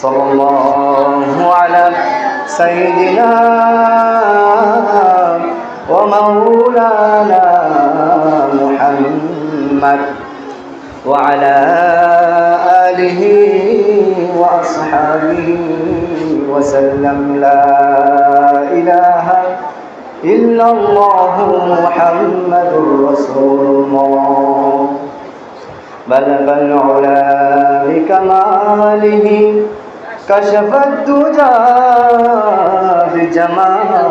صلى الله على سيدنا ومولانا محمد وعلى آله وأصحابه وسلم لا إله إلا الله محمد رسول الله. بلغ العلا بكماله كشف الدجى بجماله.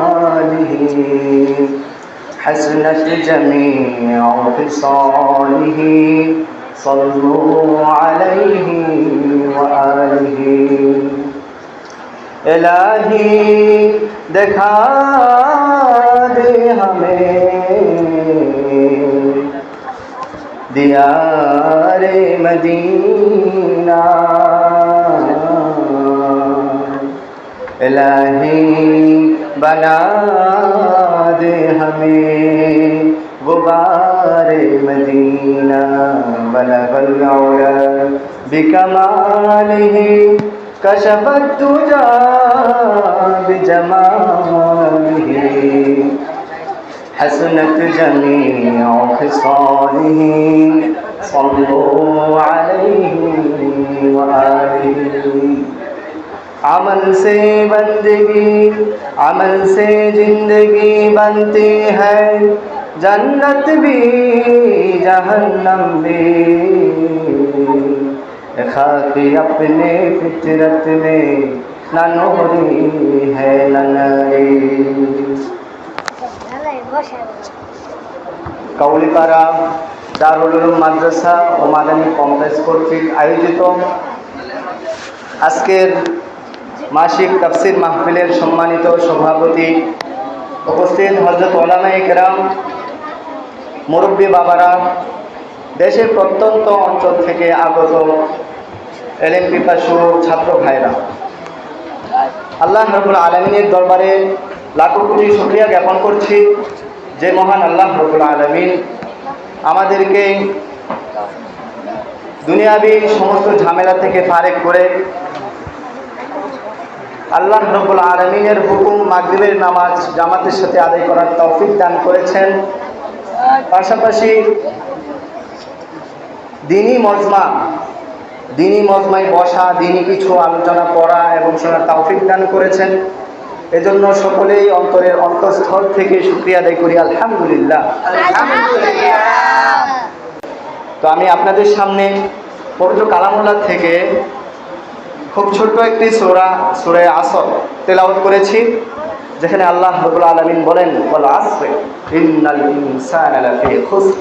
حسنت جميع خصاله. صلوا عليه وآله. إلهي دکھا دے ہمیں دیار الہی بنا دے ہمیں۔ غبار مدینہ بلغ العلا بکمالہ کشف الدجا بجمالہ حسنت جميع خصاله صلوا عليه وآله अमल से बंदगी, अमल से ज़िंदगी बनती है। जन्नत भी, जहन्नम भी। खाके अपने फितरत में न नोरी है ननरी কাউলিপাড়া দারুল মাদ্রাসা ও कॉम्प्लेक्स कर आयोजित আয়োজিত আজকের মাসিক তাফসির মাহফিলের সম্মানিত সভাপতি উপস্থিত হজরত ওলামা কেরাম, মুরব্বী বাবারা, দেশের প্রত্যন্ত অঞ্চল থেকে আগত এলএম পিপাসু ছাত্র ভাইরা। আল্লাহ রবুল আলমিনের দরবারে লাখো কোটি শুক্রিয়া জ্ঞাপন করছি যে মহান আল্লাহ রবুল আলমিন আমাদেরকে দুনিয়াবি সমস্ত ঝামেলা থেকে ফারেক করে আল্লাহ রবুল আলমিনের হুকুম মাগরিবের নামাজ জামাতের সাথে আদায় করার তৌফিক দান করেছেন। পাশাপাশি দিনই মজমা দিনই মজমায় বসা দিনই কিছু আলোচনা করা এবং শোনার তৌফিক দান করেছেন। এজন্য সকলেই অন্তরের অন্তঃস্থল থেকে শুক্রিয়া আদায় করি। আলহামদুলিল্লাহ। তো আমি আপনাদের সামনে পবিত্র কালামুল্লাহ থেকে খুব ছোট্ট একটি সোরা সুরে আসর তেলাওয়াত করেছি যেখানে আল্লাহ রবুল আলমিন বলেন বল আসরে ইন্নাল ইনসানা লাফি খুসর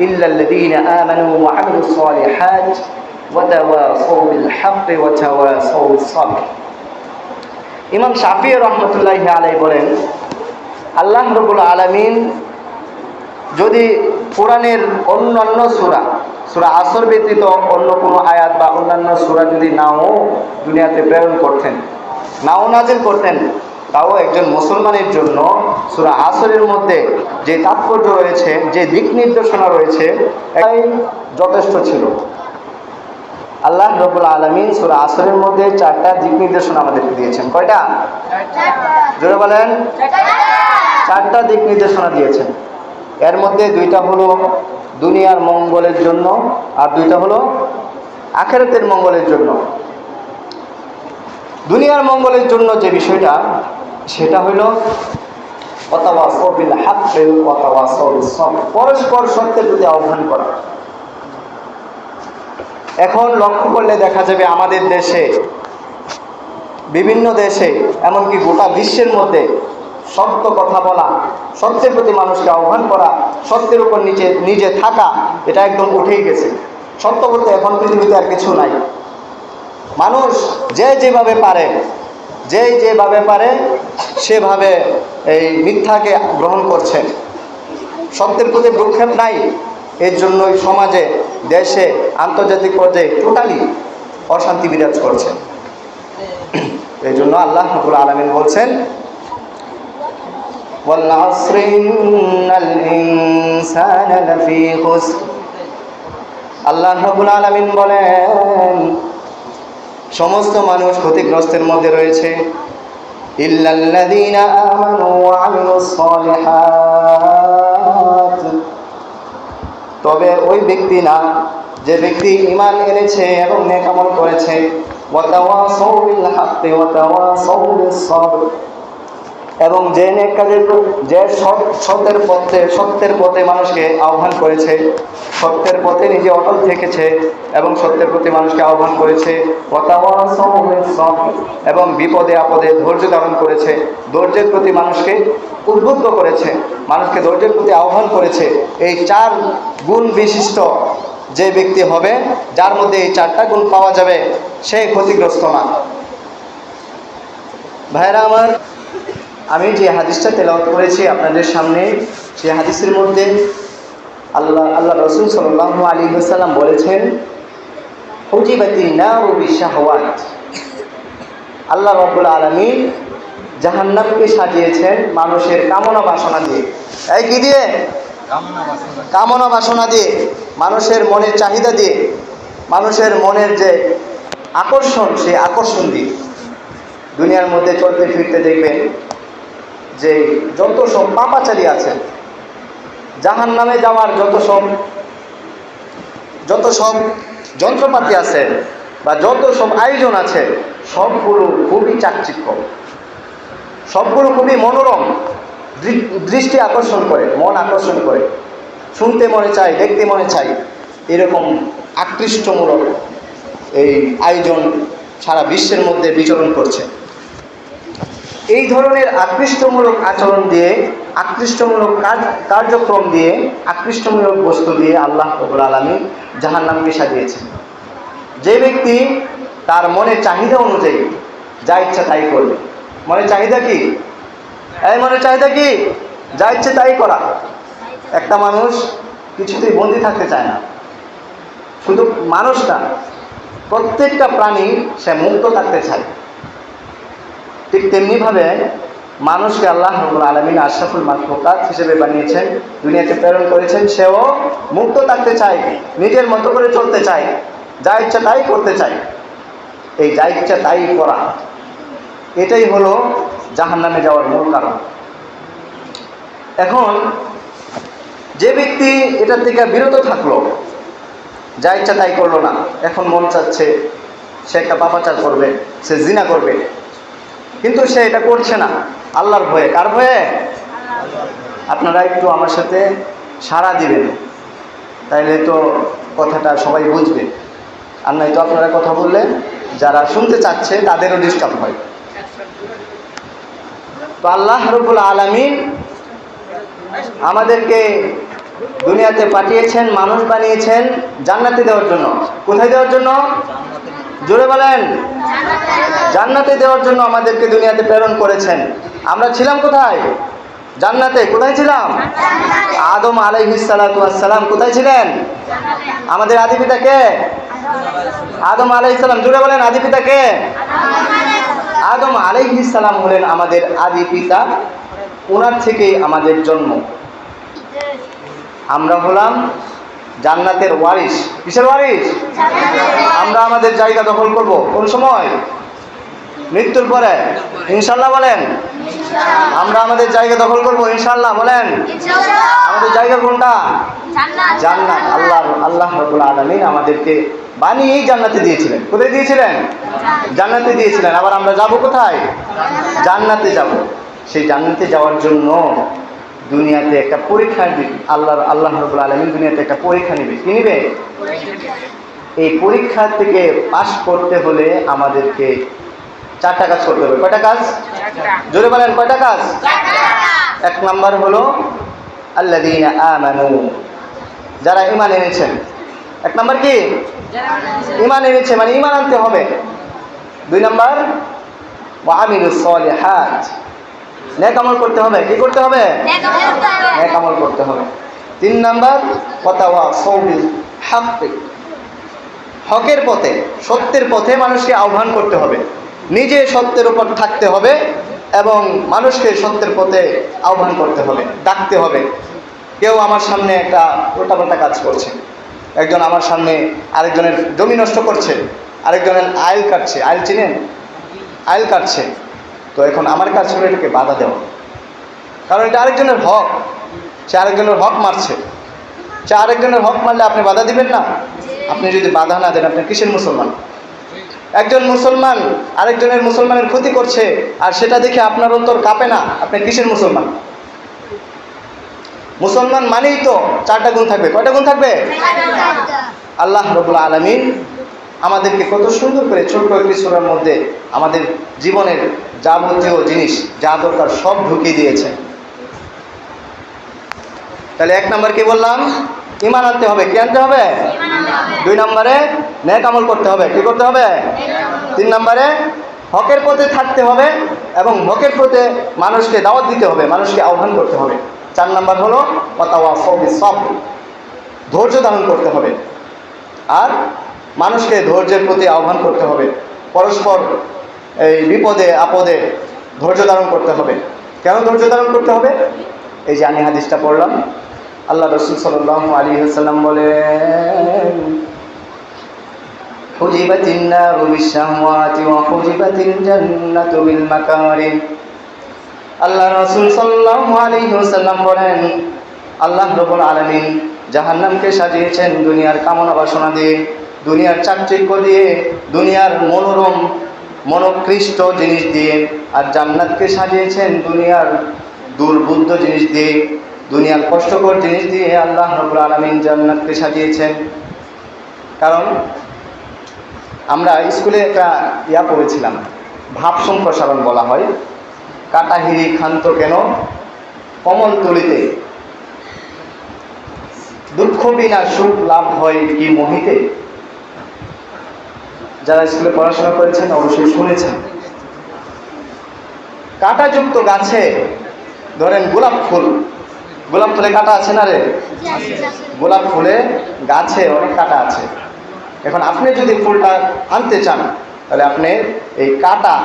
إلا الذين آمنوا وعملوا الصالحات وتواصوا بالحق وتواصوا بالصبر ইমাম শাফি রহমতুল্লাহ আলাই বলেন আল্লাহ রবুল আলমিন যদি কোরআনের অন্যান্য সুরা সুরা আসর ব্যতীত অন্য কোনো আয়াত বা অন্যান্য সুরা যদি নাও দুনিয়াতে প্রেরণ করতেন নাও নাজিল করতেন তাও একজন মুসলমানের জন্য সুরা আসরের মধ্যে যে তাৎপর্য রয়েছে যে দিক নির্দেশনা রয়েছে এটাই যথেষ্ট ছিল। আল্লাহ রবুল আলমিন সুরা আসরের মধ্যে চারটা দিক নির্দেশনা আমাদেরকে দিয়েছেন। কয়টা? জোরে বলেন। চারটা দিক নির্দেশনা দিয়েছেন। এর মধ্যে দুইটা হলো দুনিয়ার মঙ্গলের জন্য আর দুইটা হলো আখেরাতের মঙ্গলের জন্য। দুনিয়ার মঙ্গলের জন্য যে বিষয়টা, সেটা হইল পরস্পর সত্যের প্রতি আহ্বান করা। এখন লক্ষ্য করলে দেখা যাবে আমাদের দেশে, বিভিন্ন দেশে, এমনকি গোটা বিশ্বের মধ্যে সত্য কথা বলা, সত্যের প্রতি মানুষকে আহ্বান করা, সত্যের উপর নিচে, নিজে থাকা, এটা একদম উঠেই গেছে। সত্য বলতে এখন পৃথিবীতে আর কিছু নাই। মানুষ যে যেভাবে পারে, যে যেভাবে পারে, সেভাবে এই মিথ্যাকে গ্রহণ করছে। সত্যের প্রতি ভ্রুক্ষেপ নাই। এর জন্যই সমাজে, দেশে, আন্তর্জাতিক পর্যায়ে টোটালি অশান্তি বিরাজ করছে। এই জন্য আল্লাহ রবুল আলমিন বলছেন والعصر إن الإنسان لفي خسر আল্লাহ রবুল আলমিন বলেন সমস্ত মানুষ ক্ষতিগ্রস্তের মধ্যে রয়েছে ইল্লাল্লাযীনা আমানু ওয়া আমিলুস সালিহাত তবে ওই ব্যক্তি না যে ব্যক্তি ঈমান এনেছে এবং নেক আমল করেছে ওয়া তাওয়াসাউ বিল হাক্কি ওয়া তাওয়াসাউ বিস সবর এবং যে নেক কাজের যে সতের পথে সত্যের পথে মানুষকে আহ্বান করেছে, সত্যের পথে নিজে অটল থেকেছে এবং সত্যের প্রতি মানুষকে আহ্বান করেছে। এবং বিপদে আপদে ধৈর্য ধারণ করেছে। ধৈর্যের প্রতি মানুষকে উদ্বুদ্ধ করেছে। মানুষকে ধৈর্যের প্রতি আহ্বান করেছে। এই চার গুণ বিশিষ্ট যে ব্যক্তি হবে, যার মধ্যে এই চারটা গুণ পাওয়া যাবে, সে ক্ষতিগ্রস্ত না। ভাইরা আমার আমি যে হাদিসটা তেলাওয়াত করেছি আপনাদের সামনে সেই হাদিসের মধ্যে আল্লাহ আল্লাহ রসুল সাল্লাহ আলী সাল্লাম বলেছেন হুজিবাতি না ও বিশাহওয়াত। আল্লাহ রব্বুল আলমী জাহান্নামকে সাজিয়েছেন মানুষের কামনা বাসনা দিয়ে। এই কি দিয়ে। কামনা বাসনা দিয়ে মানুষের মনের চাহিদা দিয়ে মানুষের মনের যে আকর্ষণ সেই আকর্ষণ দিয়ে। দুনিয়ার মধ্যে চলতে ফিরতে দেখবেন যে যত সব পাপাচারী আছে জাহান নামে যাওয়ার যত সব যত সব যন্ত্রপাতি আছে বা যত সব আয়োজন আছে, সবগুলো খুবই চাকচিক্য। সবগুলো খুবই মনোরম দৃষ্টি আকর্ষণ করে, মন আকর্ষণ করে। শুনতে মনে চাই দেখতে মনে চাই এরকম আকৃষ্টমূলক এই আয়োজন সারা বিশ্বের মধ্যে বিচরণ করছে। এই ধরনের আকৃষ্টমূলক আচরণ দিয়ে, আকৃষ্টমূলক কাজ, কার্যক্রম দিয়ে, আকৃষ্টমূলক বস্তু দিয়ে আল্লাহ রবুল আলমী জাহান নামকে সাজিয়েছেন যে ব্যক্তি তার মনের চাহিদা অনুযায়ী যা ইচ্ছা তাই করবে। মনের চাহিদা কি? এই মনের চাহিদা কি? যা ইচ্ছে তাই করা। একটা মানুষ কিছুতেই বন্দি থাকতে চায় না। শুধু মানুষ না, প্রত্যেকটা প্রাণী সে মুক্ত থাকতে চায়। ঠিক তেমনিভাবে মানুষকে আল্লাহ রবুল আলমিন আশরাফুল মাকলুকাত হিসেবে বানিয়েছেন দুনিয়াতে প্রেরণ করেছেন। সেও মুক্ত থাকতে চায়, নিজের মতো করে চলতে চায়, যা ইচ্ছা তাই করতে চায়। এই যা ইচ্ছা তাই করা। এটাই হলো জাহান্নামে যাওয়ার মূল কারণ। এখন, যে ব্যক্তি এটার থেকে বিরত থাকল, যা ইচ্ছা তাই করল না, এখন মন চাচ্ছে, সে একটা পাপাচার করবে, সে জিনা করবে। কিন্তু সে এটা করছে না। আল্লাহর ভয়ে। কার ভয়ে? আপনারা একটু আমার সাথে সাড়া দিবেন। তাইলে তো কথাটা সবাই বুঝবে। আর নাই তো আপনারা কথা বললে যারা শুনতে চাচ্ছে, তাদেরও ডিস্টার্ব হয়। তো আল্লাহ রবুল আলমিন আমাদেরকে দুনিয়াতে পাঠিয়েছেন, মানুষ বানিয়েছেন জান্নাতে দেওয়ার জন্য। কোথায় দেওয়ার জন্য? জোরে বলেন। জান্নাতে দেওয়ার জন্য আমাদেরকে দুনিয়াতে প্রেরণ করেছেন। আমরা ছিলাম কোথায়? জান্নাতে। কোথায় ছিলাম? আদম আলাইহিসালাম কোথায় ছিলেন? আমাদের আদি পিতা কে? আদম আলাইহিসাল্লাম জুড়ে বলেন, আদি পিতা কে? আদম আলাইহিসাল্লাম হলেন আমাদের আদি পিতা। ওনার থেকেই আমাদের জন্ম। আমরা হলাম জান্নাতের ওয়ারিস কিসের ওয়ারিস আমরা আমাদের জায়গা দখল করব। কোন সময়? মৃত্যুর পরে। ইনশাল্লাহ বলেন। আমরা আমাদের জায়গা দখল করব ইনশাল্লাহ বলেন। আমাদের জায়গা কোনটা? জান্নাত। আল্লাহ আল্লাহ রবুল আলমিন আমাদেরকে বানিয়েই জান্নাতে দিয়েছিলেন। কোথায় দিয়েছিলেন? জান্নাতে। দিয়েছিলেন। আবার আমরা যাব কোথায়? জান্নাতে যাব। সেই জান্নাতে যাওয়ার জন্য দুনিয়াতে একটা পরীক্ষা আল্লাহ আল্লাহ রবুল আলমিন দুনিয়াতে একটা পরীক্ষা নেবে। কি নিবে? এই পরীক্ষা থেকে পাশ করতে হলে আমাদেরকে চারটা কাজ করতে হবে। কয়টা কাজ? জোরে বলেন, কয়টা কাজ? এক নাম্বার হলো, আল্লাযীনা আমানু। যারা ইমান এনেছেন। এক নাম্বার কি? ইমান এনেছে মানে ইমান আনতে হবে। দুই নাম্বার, ওয়া আমিলুস সালিহাত। নেক আমল করতে হবে কি করতে হবে? নেক আমল করতে হবে। তিন নাম্বার ওয়াতাওয়া সৌবিল হাক্কি। হকের পথে সত্যের পথে মানুষকে আহ্বান করতে হবে। নিজে সত্যের উপর থাকতে হবে এবং মানুষকে সত্যের পথে আহ্বান করতে হবে ডাকতে হবে। কেউ আমার সামনে একটা উল্টাপাল্টা কাজ করছে। একজন আমার সামনে আরেকজনের জমি নষ্ট করছে। আরেকজনের আইল কাটছে। আইল চিনেন? আইল কাটছে। তো এখন আমার কাজ হলো এটাকে বাধা দেওয়া। কারণ এটা আরেকজনের হক। সে আরেকজনের হক মারছে। সে আরেকজনের হক মারলে আপনি বাধা দিবেন না? আপনি যদি বাধা না দেন, আপনি কিসের মুসলমান? একজন মুসলমান আরেকজনের মুসলমানের ক্ষতি করছে আর সেটা দেখে আপনার অন্তর কাঁপে না, আপনি কিসের মুসলমান? মুসলমান মানেই তো চারটা গুণ থাকবে। কয়টা গুণ থাকবে? আল্লাহ রবুল্লা আলমিন আমাদেরকে কত সুন্দর করে ছোট্ট একটি সুরার মধ্যে আমাদের জীবনের যাবতীয় জিনিস, যা দরকার সব ঢুকিয়ে দিয়েছে। তাহলে এক নাম্বার কি বললাম? ইমান আনতে হবে। কি আনতে হবে? দুই নম্বরে ন্যাক আমল করতে হবে। কি করতে হবে? তিন নম্বরে হকের পথে থাকতে হবে এবং হকের পথে মানুষকে দাওয়াত দিতে হবে, মানুষকে আহ্বান করতে হবে। চার নাম্বার হলো সব ধৈর্য ধারণ করতে হবে। আর মানুষকে ধৈর্যের প্রতি আহ্বান করতে হবে। পরস্পর এই বিপদে আপদে ধৈর্য ধারণ করতে হবে কেন ধৈর্য ধারণ করতে হবে এই যে আমি হাদিসটা পড়লাম আল্লাহ রসুল সাল্লাহ আলী হাসাল্লাম বলেন حجبت النار بالشهوات وحجبت الجنة بالمكاره আল্লাহ রসুল সাল্লাহ আলী সাল্লাম বলেন আল্লাহ রবুল আলমিন জাহান্নামকে সাজিয়েছেন দুনিয়ার কামনা বাসনা দিয়ে দুনিয়ার চাকচিক্য দিয়ে দুনিয়ার মনোরম মনোকৃষ্ট জিনিস দিয়ে, আর জান্নাতকে সাজিয়েছেন দুনিয়ার দুর্বুদ্ধ জিনিস দিয়ে, দুনিয়ার কষ্টকর জিনিস দিয়ে আল্লাহ রবুল আলমিন জান্নাতকে সাজিয়েছেন। কারণ আমরা স্কুলে একটা ইয়া পড়েছিলাম, ভাব সম্প্রসারণ বলা হয়। কাটাহিরি ক্ষান্ত কেন? কমল তুলিতে। দুঃখ বিনা সুখ লাভ হয় কি মোহিতে? যারা স্কুলে পড়াশোনা করেছেন, অবশ্যই শুনেছেন। কাঁটাযুক্ত গাছে ধরেন গোলাপ ফুল। গোলাপ ফুলে কাঁটা আছে না রে? গোলাপ ফুলে গাছে অনেক কাঁটা আছে। এখন আপনি যদি ফুলটা আনতে চান, তাহলে আপনি এই কাটা,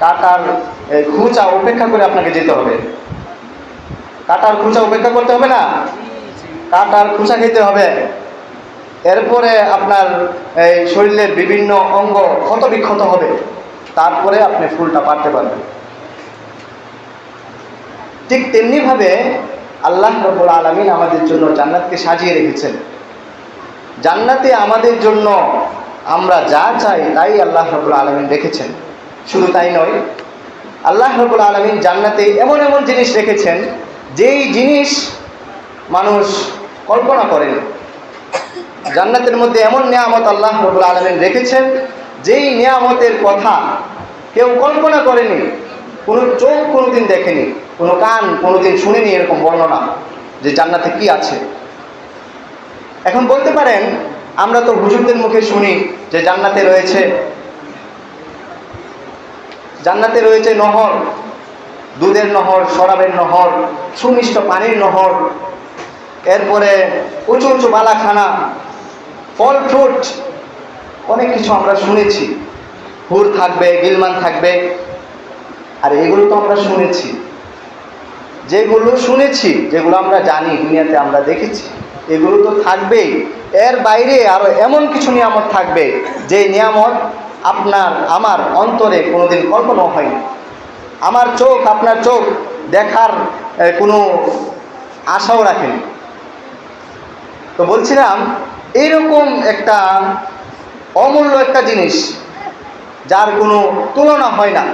কাটার খুচা উপেক্ষা করে আপনাকে যেতে হবে। কাটার খুচা উপেক্ষা করতে হবে না? কাটার খুচা খেতে হবে। এরপরে আপনার এই শরীরের বিভিন্ন অঙ্গ ক্ষত বিক্ষত হবে। তারপরে আপনি ফুলটা পারতে পারবেন। ঠিক তেমনিভাবে আল্লাহ রবুল আলমিন আমাদের জন্য জান্নাতকে সাজিয়ে রেখেছেন। জান্নাতে আমাদের জন্য আমরা যা চাই তাই আল্লাহ রবুল আলমিন রেখেছেন। শুধু তাই নয়, আল্লাহ রবুল আলমিন জান্নাতে এমন এমন জিনিস রেখেছেন, যেই জিনিস মানুষ কল্পনা করেন। জান্নাতের মধ্যে এমন নিয়ামত আল্লাহ রবুল আলমিন রেখেছেন, যেই নিয়ামতের কথা কেউ কল্পনা করেনি, কোনো চোখ কোনোদিন দেখেনি, কোনো কান কোনোদিন শুনেনি, এরকম বর্ণনা যে জান্নাতে কি আছে। এখন বলতে পারেন, আমরা তো হুজুরদের মুখে শুনি যে জান্নাতে রয়েছে জান্নাতে রয়েছে নহর, দুধের নহর, শরাবের নহর, সুমিষ্ট পানির নহর, এরপরে উঁচু উঁচু বালাখানা ফল ফ্রুট, অনেক কিছু আমরা শুনেছি। হুর থাকবে গিলমান থাকবে, আর এগুলো তো আমরা শুনেছি। যেগুলো শুনেছি, যেগুলো আমরা জানি, দুনিয়াতে আমরা দেখেছি, এগুলো তো থাকবেই। এর বাইরে আরও এমন কিছু নিয়ামত থাকবে যে নিয়ামত আপনার, আমার অন্তরে কোনোদিন কল্পনা হয়নি। আমার চোখ, আপনার চোখ দেখার কোনো আশাও রাখেনি। তো বলছিলাম এইরকম একটা অমূল্য একটা জিনিস যার কোনো তুলনা হয় না।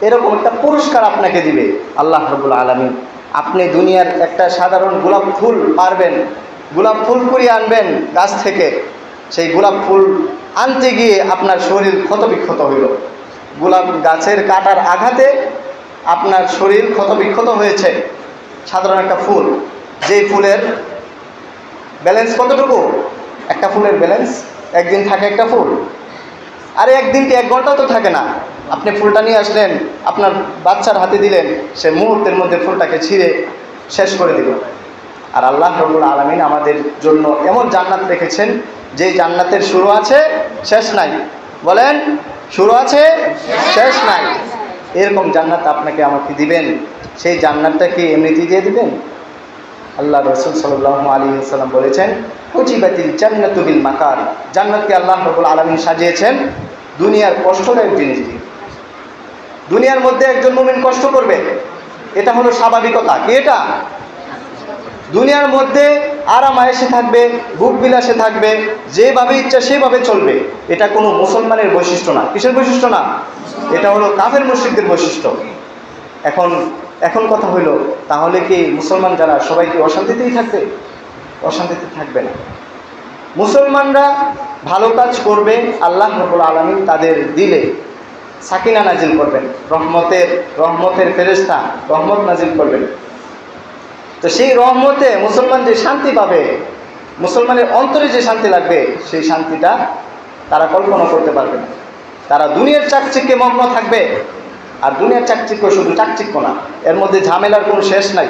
এরকম একটা পুরস্কার আপনাকে দিবে। আল্লাহ রবুল আলমী আপনি দুনিয়ার একটা সাধারণ গোলাপ ফুল পারবেন, গোলাপ ফুল কুড়িয়ে আনবেন গাছ থেকে। সেই গোলাপ ফুল আনতে গিয়ে আপনার শরীর ক্ষতবিক্ষত হইল। গোলাপ গাছের কাটার আঘাতে আপনার শরীর ক্ষতবিক্ষত হয়েছে। সাধারণ একটা ফুল। যেই ফুলের ব্যালেন্স কতটুকু? একটা ফুলের ব্যালেন্স একদিন থাকে একটা ফুল। আরে একদিন কি, এক ঘন্টাও তো থাকে না। আপনি ফুলটা নিয়ে আসলেন, আপনার বাচ্চার হাতে দিলেন, সে মুহূর্তের মধ্যে ফুলটাকে ছিঁড়ে শেষ করে দিল। আর আল্লাহ রবুল আলমিন আমাদের জন্য এমন জান্নাত রেখেছেন যে জান্নাতের শুরু আছে, শেষ নাই। বলেন, শুরু আছে, শেষ নাই। এরকম জান্নাত আপনাকে আমাকে দিবেন। সেই জান্নাতটা কি এমনিতেই দিয়ে দিবেন? আল্লাহ রসুল সাল্লাহ আলী সাল্লাম বলেছেন, হুজিবাতিল জান্নাতুবিল মাকার। জান্নাতকে আল্লাহ রবুল আলমিন সাজিয়েছেন দুনিয়ার কষ্টদায়ক জিনিস দিয়ে দুনিয়ার মধ্যে একজন মুমিন কষ্ট করবে? এটা হলো স্বাভাবিকতা। কি এটা? দুনিয়ার মধ্যে আরাম আয়েসে থাকবে বুক বিলাসে থাকবে, যেভাবে ইচ্ছা সেভাবে চলবে। এটা কোনো মুসলমানের বৈশিষ্ট্য না। কিসের বৈশিষ্ট্য না? এটা হলো কাফের মুশ্রিকদের বৈশিষ্ট্য। এখন এখন কথা হইল, তাহলে কি মুসলমান যারা, সবাই কি অশান্তিতেই থাকবে? অশান্তিতে থাকবে না। মুসলমানরা ভালো কাজ করবে, আল্লাহ রবুল আলমিন তাদের দিলে সাকিনা নাজিল করবেন, রহমতের রহমতের ফেরেস্তা রহমত নাজিল করবেন। তো সেই রহমতে মুসলমান যে শান্তি পাবে, মুসলমানের অন্তরে যে শান্তি লাগবে, সেই শান্তিটা তারা কল্পনা করতে পারবে না। তারা দুনিয়ার চাকচিক্যে মগ্ন থাকবে আর দুনিয়ার চাকচিক্য শুধু চাকচিক্য না, এর মধ্যে ঝামেলার কোনো শেষ নাই।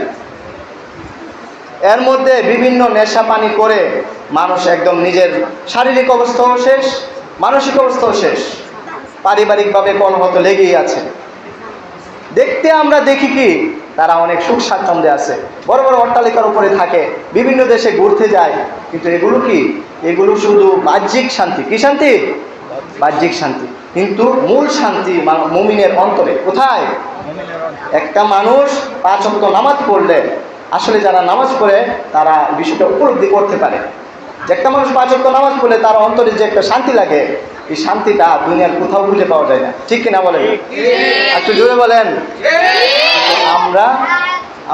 এর মধ্যে বিভিন্ন নেশা পানি করে মানুষ একদম নিজের শারীরিক অবস্থাও শেষ, মানসিক অবস্থাও শেষ, পারিবারিকভাবে কলহ তো লেগেই আছে। দেখতে আমরা দেখি কি, তারা অনেক সুখ স্বাচ্ছন্দ্যে আছে, বড় বড় অট্টালিকার উপরে থাকে, বিভিন্ন দেশে ঘুরতে যায়, কিন্তু এগুলো কি? এগুলো শুধু বাহ্যিক শান্তি। কি শান্তি? বাহ্যিক শান্তি। কিন্তু মূল শান্তি মুমিনের অন্তরে কোথায়? একটা মানুষ পাঁচ অক্ট নামাজ পড়লে, আসলে যারা নামাজ পড়ে, তারা বিষয়টা উপলব্ধি করতে পারে। যে একটা মানুষ পাঁচ অক্ট নামাজ পড়লে তার অন্তরে যে একটা শান্তি লাগে, এই শান্তিটা দুনিয়ার কোথাও খুঁজে পাওয়া যায় না। ঠিক কিনা বলেন? একটু জোরে বলেন। আমরা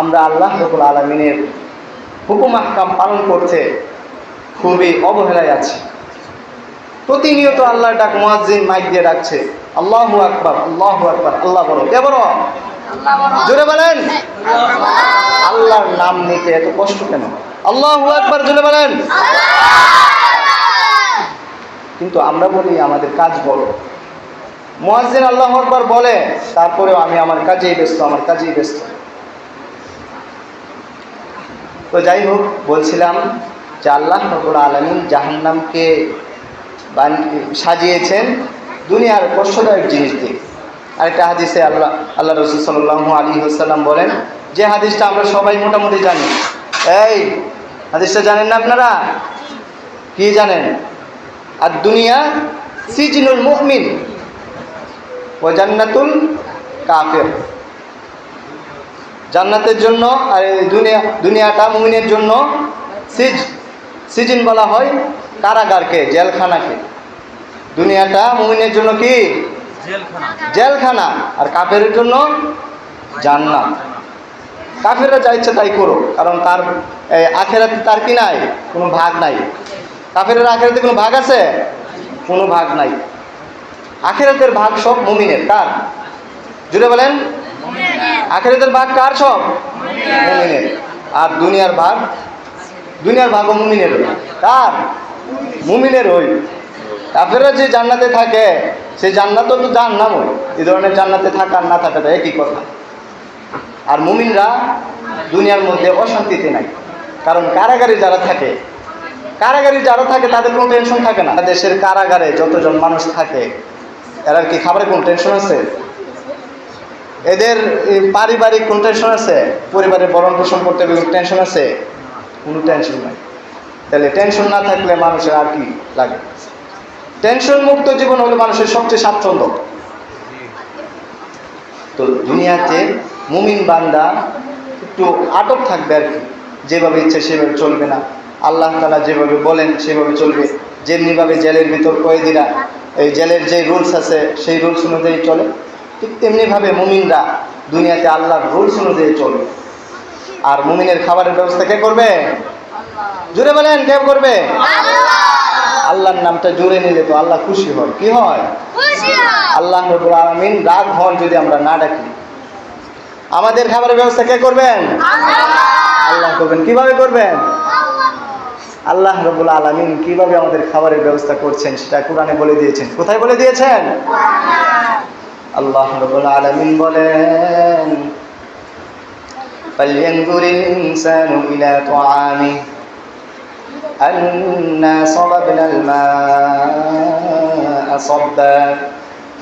আমরা আল্লাহ রবুল আলমিনের হুকুম আহকাম পালন করতে খুবই অবহেলায় আছি। প্রতিনিয়ত আল্লাহ ডাক মুয়াজ্জিন মাইক দিয়ে ডাকছে। আল্লাহু আকবার আল্লাহু আকবার, আল্লাহ বড়। কে বড়? জোরে বলেন। আল্লাহর নাম নিতে এত কষ্ট কেন? আল্লাহু আকবার, জোরে বলেন। কিন্তু আমরা বলি আমাদের কাজ বড়। মুয়াজ্জিন আল্লাহ আকবার বলে, তারপরেও আমি আমার কাজেই ব্যস্ত, আমার কাজেই ব্যস্ত। তো যাই হোক, বলছিলাম যে আল্লাহ রবুল আলমিন জাহান্নামকে সাজিয়েছেন দুনিয়ার কষ্টদায়ক জিনিস দিয়ে আরেকটা হাদিসে আল্লাহ আল্লাহ রসুল সাল্লাহ আলী হাসাল্লাম বলেন, যে হাদিসটা আমরা সবাই মোটামুটি জানি। এই, হাদিসটা জানেন না আপনারা? কি জানেন? আর দুনিয়া সিজিনুল মুহমিন ও জান্নাতুল কাফের। জান্নাতের জন্য আর দুনিয়া, দুনিয়াটা মুমিনের জন্য সিজ, সিজিন বলা হয় কারাগারকে জেলখানাকে। দুনিয়াটা মুমিনের জন্য কি? জেলখানা। আর কাফেরের জন্য জান্নাত। কাফেররা যা ইচ্ছে তাই করো কারণ তার আখেরাতে তার কি নাই? কোনো ভাগ নাই। কাফেরের আখেরাতে কোনো ভাগ আছে? কোনো ভাগ নাই। আখেরাতের ভাগ সব মুমিনের। কার? জুড়ে বলেন। আখেরাতের ভাগ কার সব? মুমিনের। আর দুনিয়ার ভাগ দুনিয়ার ভাগও মুমিনের। কার? মুমিনের ওই কাফেররা যে জান্নাতে থাকে, সেই জান্নাতও তো জান্নাম ওই এই ধরনের জান্নাতে থাকা আর না থাকাটা একই কথা। আর মুমিনরা দুনিয়ার মধ্যে অশান্তিতে নাই। কারণ কারাগারে যারা থাকে, কারাগারে যারা থাকে, তাদের কোনো টেনশন থাকে না। দেশের কারাগারে যতজন মানুষ থাকে, এরা কি খাবারের কোনো টেনশন আছে? এদের পারিবারিক কোনো টেনশন আছে? পরিবারের ভরণ পোষণ করতে কোনো টেনশন আছে? কোনো টেনশন নাই। তাহলে টেনশন না থাকলে মানুষের আর কি লাগে? টেনশন মুক্ত জীবন হলো মানুষের সবচেয়ে স্বাচ্ছন্দ্য। তো দুনিয়াতে মুমিন বান্দা একটু আটক থাকবে আর কি। যেভাবে ইচ্ছে সেভাবে চলবে না। আল্লাহ তালা যেভাবে বলেন সেভাবে চলবে। যেমনিভাবে জেলের ভিতর কয়েদিরা, এই জেলের যে রুলস আছে, সেই রুলস অনুযায়ী চলে। ঠিক তেমনিভাবে মুমিনরা দুনিয়াতে আল্লাহর রুলস অনুযায়ী চলবে আর মুমিনের খাবারের ব্যবস্থা কে করবে? জুড়ে বলেন কে করবে আল্লাহর নামটা জুড়ে নিলে তো আল্লাহ খুশি হয় কি হয় আল্লাহ রবুল আলমিন রাগ হন যদি আমরা না ডাকি আমাদের খাবারের ব্যবস্থা কে করবেন আল্লাহ করবেন কিভাবে করবেন আল্লাহ রবুল আলমিন কিভাবে আমাদের খাবারের ব্যবস্থা করছেন সেটা কোরআনে বলে দিয়েছেন কোথায় বলে দিয়েছেন আল্লাহ রবুল আলমিন বলেন فلينظر الإنسان إلى طعامه أنا صببنا الماء صبا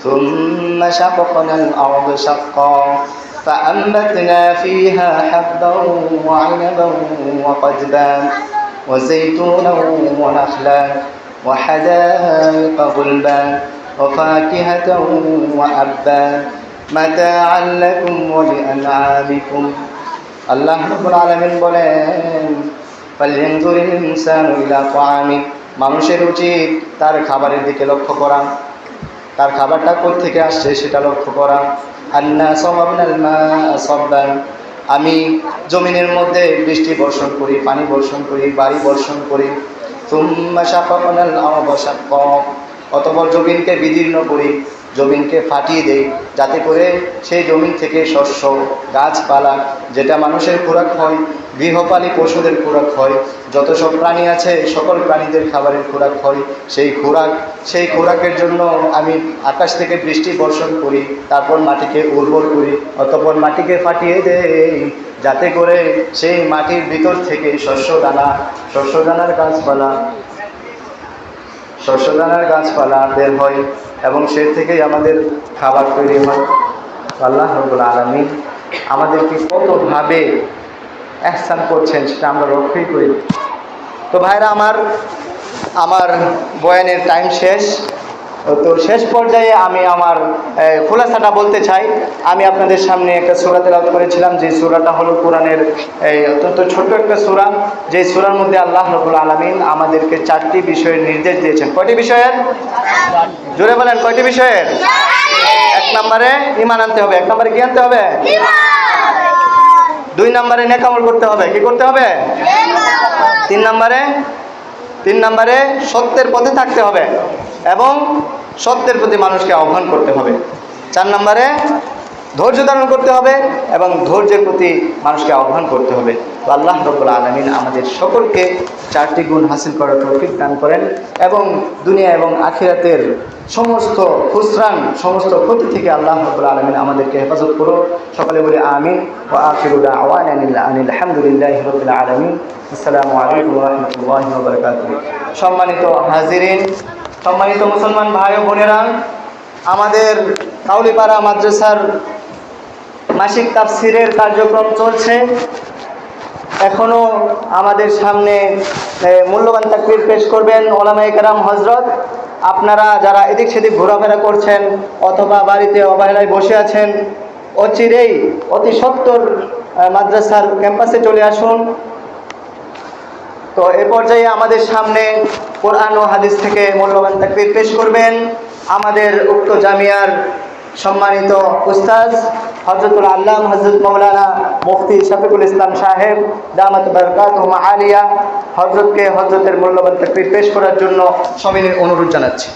ثم شققنا الأرض شقا فأنبتنا فيها حبا وعنبا وقجبا وزيتونا ونخلا وحدائق غلبا وفاكهة وأبا متاعا لكم ولأنعامكم আল্লাহ রাব্বুল আলামিন বলেন মানুষের উচিত তার খাবারের দিকে লক্ষ্য করা। তার খাবারটা থেকে আসছে সেটা লক্ষ্য করা। আন্না সবাবনাল আমি জমিনের মধ্যে বৃষ্টি বর্ষণ করি, পানি বর্ষণ করি, বাড়ি বর্ষণ করি। তুম্মা আরবা শাফা অতপর জমিনকে বিদীর্ণ করি। জমিনকে ফাটিয়ে দেই, যাতে করে সেই জমিন থেকে শস্য, গাছপালা, যেটা মানুষের খোরাক হয়, গৃহপালী পশুদের খোরাক হয়, যত সব প্রাণী আছে সকল প্রাণীদের খাবারের খোরাক হয়, সেই খোরাক, সেই খোরাকের জন্য আমি আকাশ থেকে বৃষ্টি বর্ষণ করি, তারপর মাটিকে উর্বর করি, অতপর মাটিকে ফাটিয়ে দেই, যাতে করে সেই মাটির ভিতর থেকে শস্য দানা, শস্য দানার গাছপালা শস্যদানার গাছপালা, বের হয় এবং সে থেকেই আমাদের খাবার তৈরি হয়। আল্লাহ রবুল আলমী আমাদেরকে কতভাবে অ্যাকশান করছেন সেটা আমরা লক্ষ্যই করি তো ভাইরা, আমার আমার বয়ানের টাইম শেষ। তো শেষ পর্যায়ে আমি আমার খোলাসাটা বলতে চাই। আমি আপনাদের সামনে একটা সুরা তেলাওয়াত করেছিলাম যে সুরাটা হলো কোরআনের এই অত্যন্ত ছোট্ট একটা সুরা। যে সুরার মধ্যে আল্লাহ রবুল আলমিন আমাদেরকে চারটি বিষয়ের নির্দেশ দিয়েছেন। কয়টি বিষয়ের? জোরে বলেন কয়টি বিষয়ের? এক নম্বরে ইমান আনতে হবে এক নম্বরে কি আনতে হবে? দুই নম্বরে নেকামল করতে হবে কি করতে হবে? তিন নম্বরে তিন নম্বরে সত্যের পথে থাকতে হবে এবং সত্যের প্রতি মানুষকে আহ্বান করতে হবে। চার নম্বরে ধৈর্য ধারণ করতে হবে এবং ধৈর্যের প্রতি মানুষকে আহ্বান করতে হবে। তো আল্লাহ রব্বুল আলমিন আমাদের সকলকে চারটি গুণ হাসিল করার তৌফিক দান করেন এবং দুনিয়া এবং আখিরাতের সমস্ত খুসরান, সমস্ত ক্ষতি থেকে আল্লাহ রব্বুল আলমিন আমাদেরকে হেফাজত করুন। সকলে বলে আমিন। ও আখিরুল্লাহ আওয়ান আলমিন। আসসালামু আলাইকুম রহমতুল্লাহ বরকাত সম্মানিত হাজিরিন, সম্মানিত মুসলমান ভাই ও বোনেরা, আমাদের কাউলিপাড়া মাদ্রাসার মাসিক তাফসিরের কার্যক্রম চলছে। এখনও আমাদের সামনে মূল্যবান তাকবির পেশ করবেন ওলামাই কারাম হজরত আপনারা যারা এদিক সেদিক ঘোরাফেরা করছেন অথবা বাড়িতে অবহেলায় বসে আছেন, অচিরেই, অতি সত্তর মাদ্রাসার ক্যাম্পাসে চলে আসুন। তো এ পর্যায়ে আমাদের সামনে কোরআন ও হাদিস থেকে মূল্যবান তাকবির পেশ করবেন আমাদের উক্ত জামিয়ার সম্মানিত উস্তাজ হজরতুল আল্লাহ হজরত মৌলানা মুফতি শফিকুল ইসলাম সাহেব দামত বরকাত আলিয়া হজরতকে হজরতের মূল্যবান তাকবির পেশ করার জন্য সবিনের অনুরোধ জানাচ্ছি।